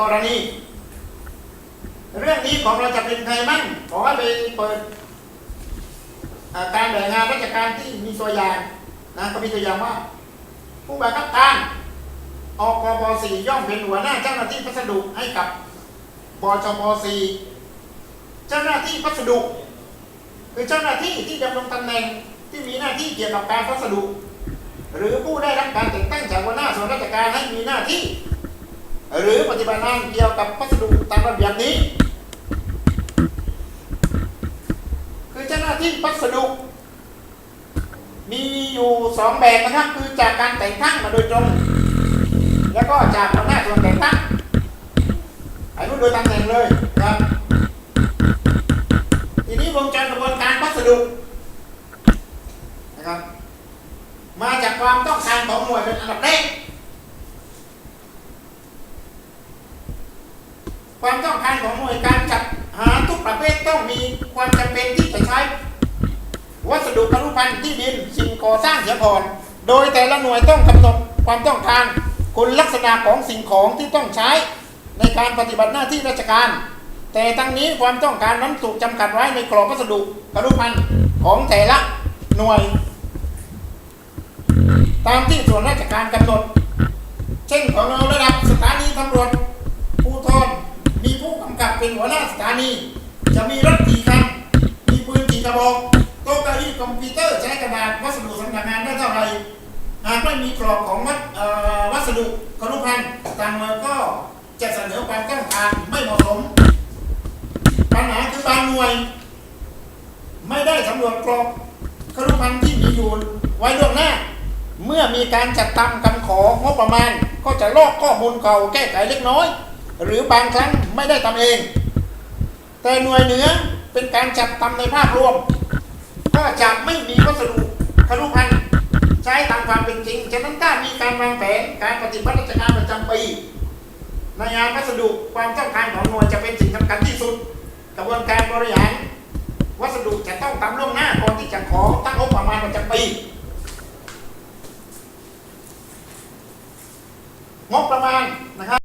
กรณี เรื่องนี้ของเราจะเป็นใครมั่งขอให้ไปเปิดการแบ่งงานราชการที่มีตัวอย่างนะก็มีตัวอย่างว่า ผู้บังคับการอกบสี่ย่อมเป็นหัวหน้าเจ้าหน้าที่พัสดุให้กับบชปสี่เจ้าหน้าที่พัสดุ คือเจ้าหน้าที่ที่ดำรงตำแหน่งที่มีหน้าที่เกี่ยวกับการพัสดุ หรือผู้ได้รับการแต่งตั้งจากหัวหน้าส่วนราชการให้มีหน้าที่ หรือปฏิบัติงานเกี่ยวกับพัสดุตามระเบียบนี้ คือเจ้าหน้าที่พัสดุ มีอยู่สองแบบนะครับ คือจากการแต่งตั้งมาโดยตรง แล้วก็จากหัวหน้าส่วนแต่งตั้งอันนู้นโดยตำแหน่งเลยนะครับทีนี้วงจรกระบวนการพัสดุนะครับ มาจากความต้องการของหน่วยเป็นอันดับแรก ความต้องการของหน่วยการจัดหาทุกประเภทต้องมีความจำเป็นที่จะใช้ วัสดุครุภัณฑ์ที่ดินสิ่งก่อสร้างเสียก่อน โดยแต่ละหน่วยต้องกำหนดความต้องการคุณลักษณะของสิ่งของที่ต้องใช้ในการปฏิบัติหน้าที่ราชการ แต่ทั้งนี้ความต้องการนั้นถูกจำกัดไว้ในกรอบวัสดุครุภัณฑ์ของแต่ละหน่วย ตามที่ส่วนราชการกำหนด เช่นของเราระดับสถานีตำรวจภูธรมีผู้กำกับ เป็นหัวหน้าสถานี จะมีรถกี่คัน มีปืนกี่กระบอกโต๊ะเก้าอี้คอมพิวเตอร์ใช้กระดาษวัสดุสำนักงานได้เท่าไหร่หากไม่มีกรอบของวัดวัสดุครุภัณฑ์ต่างหน่วยก็จะเสนอความต้องการไม่เหมาะสม ปัญหาคือบางหน่วย ไม่ได้สำรวจกรอบครุภัณฑ์ที่มีอยู่ไว้ล่วงหน้า เมื่อมีการจัดทำคำของบประมาณ ก็จะลอกข้อมูลเก่าแก้ไขเล็กน้อย หรือบางครั้งไม่ได้ทำเอง แต่หน่วยเหนือเป็นการจัดทำในภาพรวม ก็จะไม่มีวัสดุทะลุพันธ์ใช้ตามความเป็นจริง ฉะนั้นถ้ามีการวางแผนการปฏิบัติราชการประจำปีในงานวัสดุความต้องการของหน่วยจะเป็นสิ่งสำคัญที่สุด กระบวนการบริหารวัสดุจะต้องทำล่วงหน้าก่อนที่จะขอตั้งงบประมาณประจำปีงบประมาณ